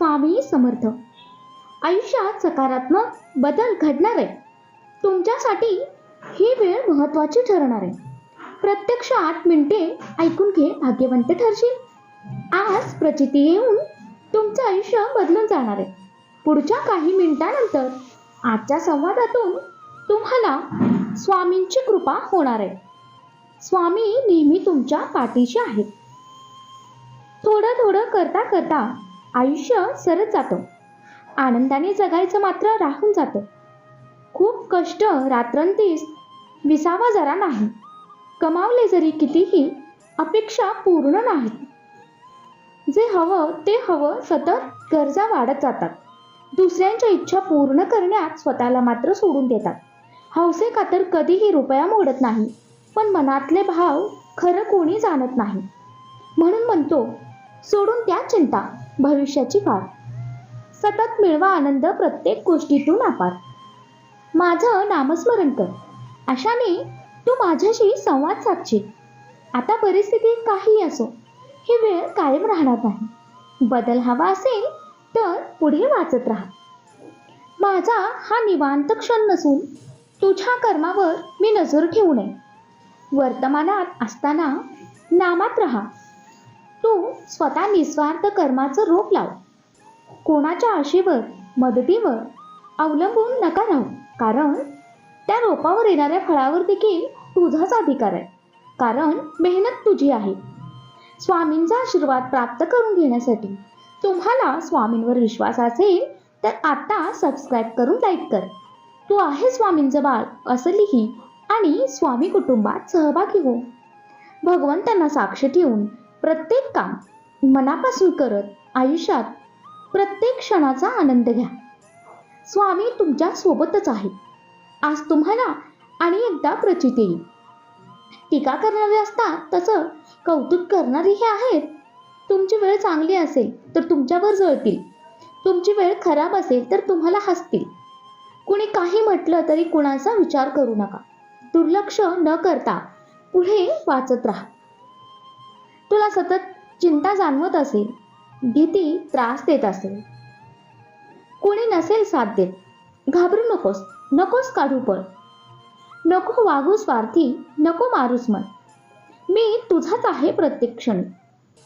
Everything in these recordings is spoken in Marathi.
स्वामी समर्थ. आयुष्यात सकारात्मक बदल घडणार. आहे तुमच्यासाठी ही वेळ महत्वाची ठरणार आहे. प्रत्यक्ष आठ मिनिटे ऐकून घे भाग्यवंत ठरशील. आज प्रचिती येऊन तुमचं आयुष्य बदलून जाणार आहे. पुढच्या काही मिनिटानंतर आजच्या संवादातून तुम्हाला स्वामींची कृपा होणार आहे. स्वामी नेहमी तुमच्या पाठीशी आहेत. थोडं थोडं करता करता आयुष्य सरत जातं. आनंदाने जगायचं मात्र राहून जातं. खूप कष्ट रात्रंतीस विसावा जरा नाही. कमावले जरी कितीही अपेक्षा पूर्ण नाहीत. जे हवं ते हवं सतत गरजा वाढत जातात. दुसऱ्यांच्या इच्छा पूर्ण करण्यात स्वतःला मात्र सोडून देतात. हौसे कातर कधीही रुपया मोडत नाही पण मनातले भाव खरं कोणी जाणत नाही. म्हणून म्हणतो सोडून त्या चिंता. भविष्याची काळ. सतत मिळवा आनंद प्रत्येक गोष्टीतून आपार माझं नामस्मरण कर. अशाने तू माझ्याशी संवाद साधशील. आता परिस्थिती काही असो. ही वेळ कायम राहणार नाही. बदल हवा असेल तर पुढे वाचत राहा. माझा हा निवांत क्षण नसून तुझ्या कर्मावर मी नजर ठेवू नये. वर्तमानात असताना नामात राहा. तू स्वतः निस्वार्थ कर्माचं रोप लाव. कोणाच्या आशेवर मदतीवर अवलंबून नका राहू. कारण त्या रोपावर येणाऱ्या फळावर देखील तुझाच अधिकार आहे. कारण मेहनत तुझी आहे. स्वामींचा आशीर्वाद प्राप्त करून घेण्यासाठी तुम्हाला स्वामींवर विश्वास असेल तर आता सबस्क्राईब करून लाईक कर. तू आहे स्वामींचं बाळ असं लिही आणि स्वामी कुटुंबात सहभागी हो. भगवंतांना साक्ष ठेवून प्रत्येक काम मनापासून करत आयुष्यात प्रत्येक क्षणाचा आनंद घ्या. स्वामी तुमच्या सोबतच आहे आज तुम्हाला आणि एकदा प्रचित. येईल टीका करणारे असतात तसं कौतुक करणारेही आहेत. तुमची वेळ चांगली असेल तर तुमच्यावर जळतील. तुमची वेळ खराब असेल तर तुम्हाला हसतील. कुणी काही म्हटलं तरी कुणाचा विचार करू नका. दुर्लक्ष न करता पुढे वाचत राहा. तुला सतत चिंता जाणवत असेल भीती त्रास देत असेल. कोणी नसेल साथ देत. घाबरू नकोस नकोस काढू पळ नको वागू स्वार्थी नको मारूस मन. मी तुझाच आहे प्रत्येक क्षणी.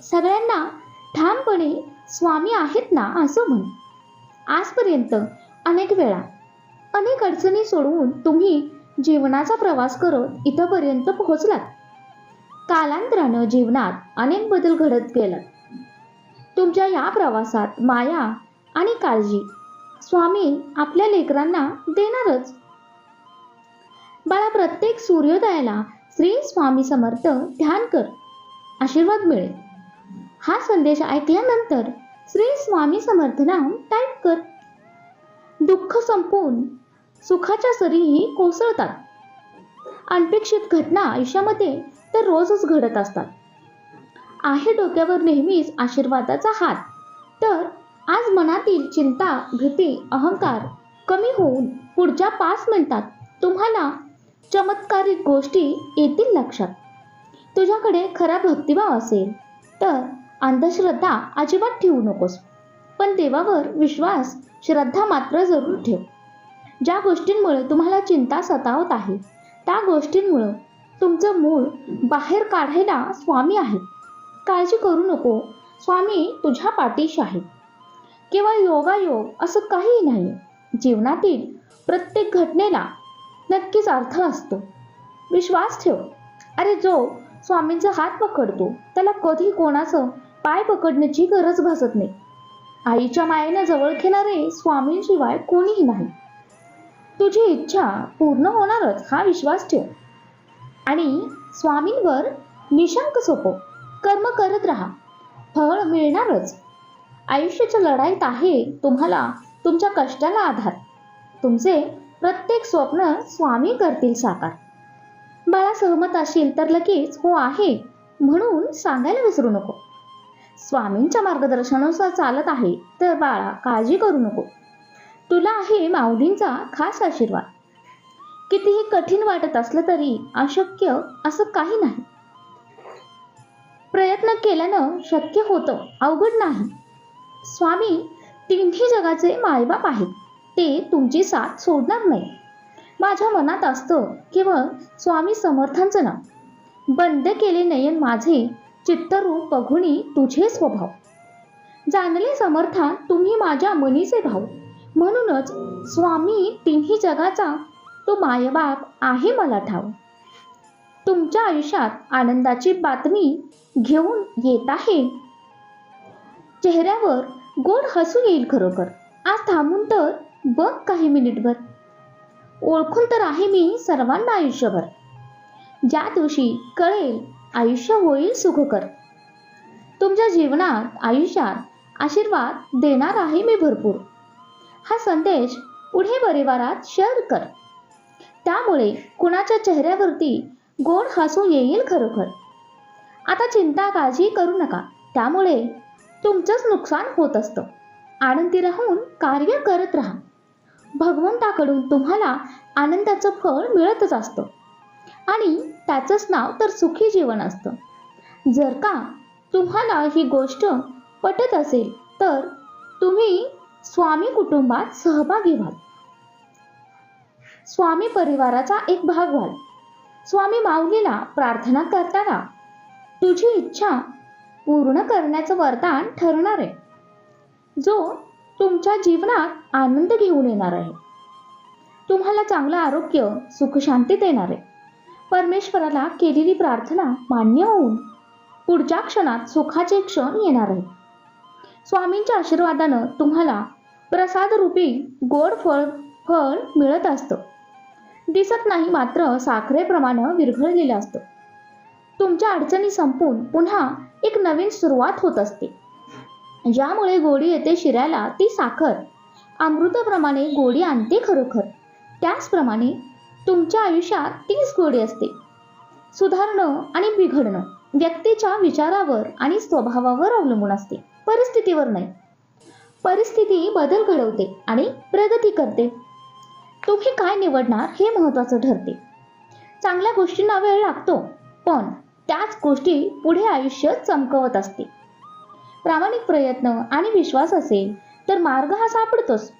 सगळ्यांना ठामपणे स्वामी आहेत ना असं म्हण. आजपर्यंत अनेक वेळा अनेक अडचणी सोडवून तुम्ही जीवनाचा प्रवास करत इथंपर्यंत पोहोचलात. कालांतरानं जीवनात अनेक बदल घडत गेलं. तुमच्या या प्रवासात माया आणि काळजी स्वामी आपल्या लेकरांना देणारच. बाळा प्रत्येक सूर्योदयाला श्री स्वामी समर्थ ध्यान कर आशीर्वाद मिळेल हा संदेश ऐकल्यानंतर श्री स्वामी समर्थ नाम टाईप कर. दुःख संपून सुखाच्या सरीही कोसळतात. अनपेक्षित घटना आयुष्यामध्ये तर रोजच घडत असतात. आहे डोक्यावर नेहमीच आशीर्वादाचा हात. तर आज मनातील चिंता भीती अहंकार कमी होऊन पुढच्या पाच मिनिटात तुम्हाला चमत्कारिक गोष्टी येतील लक्षात. तुझ्याकडे खरा भक्तिभाव असेल तर अंधश्रद्धा अजिबात ठेवू नकोस. पण देवावर विश्वास श्रद्धा मात्र जरूर ठेव. ज्या गोष्टींमुळे तुम्हाला चिंता सतावत आहे त्या गोष्टींमुळं तुमचं मूळ बाहेर काढायला स्वामी आहेत. काळजी करू नको स्वामी तुझ्या पाठीशी आहेत. केवळ योगायोग असं काहीही नाही. जीवनातील प्रत्येक घटनेला नक्कीच अर्थ असतो. विश्वास ठेव. अरे जो स्वामींचा हात पकडतो त्याला कधी कोणाचं पाय पकडण्याची गरज भासत नाही. आईच्या मायेनं जवळ घेणारे स्वामींशिवाय कोणीही नाही. तुझी इच्छा पूर्ण होणारच हा विश्वास ठेव. आणि स्वामींवर निशंक सोपो. कर्म करत राहा. फळ मिळणारच. आयुष्याच्या लढाईत आहे तुम्हाला तुमच्या कष्टाला आधार. तुमचे प्रत्येक स्वप्न स्वामी करतील साकार. बाळा सहमत असेल तर लगेच हो आहे म्हणून सांगायला विसरू नको. स्वामींच्या मार्गदर्शनानुसार चालत आहे तर बाळा काळजी करू नको. तुला आहे माऊलींचा खास आशीर्वाद. कितीही कठीण वाटत असलं तरी अशक्य असं काही नाही. प्रयत्न केल्यानं शक्य होतं अवघड नाही. स्वामी तिन्ही जगाचे मायबाप आहेत ते तुमची साथ सोडणार नाही. माझ्या मनात असतं केवळ स्वामी समर्थांचं नाव. बंद केले नयन माझे चित्तरूप बघुणी तुझे स्वभाव. जाणले समर्था तुम्ही माझ्या मनीचे भाव म्हणूनच स्वामी तिन्ही जगाचा तो मायबाप आहे मला ठाव तुमच्या आयुष्यात आनंदाची बातमी घेऊन येत आहे. चेहऱ्यावर गोड हसू येईल खरोखर. आज थांबून तर बघ काही मिनिटभर. ओळखून तर आहे मी सर्वांना आयुष्यभर. ज्या दिवशी कळेल आयुष्य होईल सुखकर. तुमच्या जीवनात आयुष्यात आशीर्वाद देणार आहे मी भरपूर. हा संदेश पुढे परिवारात शेअर कर. त्यामुळे कुणाच्या चेहऱ्यावरती गोड हसू येईल खरोखर? आता चिंता काळजी करू नका. त्यामुळे तुमचंच नुकसान होत असतं. आनंदी राहून कार्य करत राहा. भगवंताकडून तुम्हाला आनंदाचं फळ मिळतच असतं. आणि त्याचंच नाव तर सुखी जीवन असतं. जर का तुम्हाला ही गोष्ट पटत असेल तर तुम्ही स्वामी कुटुंबात सहभागी व्हाल. स्वामी परिवाराचा एक भाग व्हाल. स्वामी माऊलीला प्रार्थना करताना तुझी इच्छा पूर्ण करण्याचं वरदान ठरणार आहे. जो तुमच्या जीवनात आनंद घेऊन येणार आहे. तुम्हाला चांगलं आरोग्य सुखशांती देणार आहे. परमेश्वराला केलेली प्रार्थना मान्य होऊन पुढच्या क्षणात सुखाचे क्षण येणार आहे स्वामींच्या आशीर्वादानं तुम्हाला प्रसाद रूपी गोड फळ फळ मिळत असतं. दिसत नाही मात्र साखरेप्रमाणे विरघळलेलं असतं. तुमच्या अडचणी संपून पुन्हा एक नवीन सुरुवात होत असते. ज्यामुळे गोडी येते शिरायला ती साखर अमृताप्रमाणे गोडी आणते खरोखर. त्याचप्रमाणे तुमच्या आयुष्यात तीच गोडी असते. सुधारणं आणि बिघडणं व्यक्तीच्या विचारावर आणि स्वभावावर अवलंबून असते. परिस्थितीवर नाही. परिस्थिती बदल घडवते आणि प्रगती करते. तुम्ही काय निवडणार हे महत्वाचं ठरते. चांगल्या गोष्टींना वेळ लागतो पण त्याच गोष्टी पुढे आयुष्य चमकवत असते. प्रामाणिक प्रयत्न आणि विश्वास असेल तर मार्ग हा सापडतोच.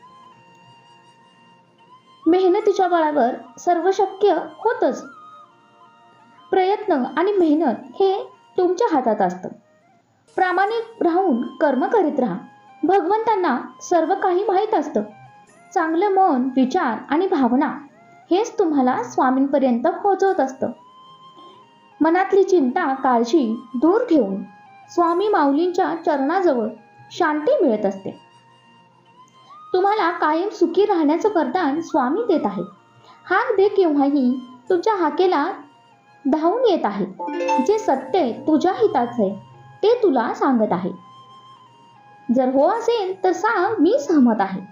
मेहनतीच्या बळावर सर्व शक्य होतच. प्रयत्न आणि मेहनत हे तुमच्या हातात असतं. प्रामाणिक राहून कर्म करीत राहा. भगवंतांना सर्व काही माहीत असतं. चांगलं मन विचार आणि भावना हेच तुम्हाला स्वामींपर्यंत पोहोचवत असतं. मनातली चिंता काळजी दूर ठेवून स्वामी माऊलींच्या चरणाजवळ शांती मिळत असते. तुम्हाला कायम सुखी राहण्याचं वरदान स्वामी देत आहे हाक दे केव्हाही तुमच्या हाकेला धावून येत आहे. जे सत्य तुझ्या हिताचं आहे ते तुला सांगत आहे. जर हो असेल तर सांग मी सहमत आहे.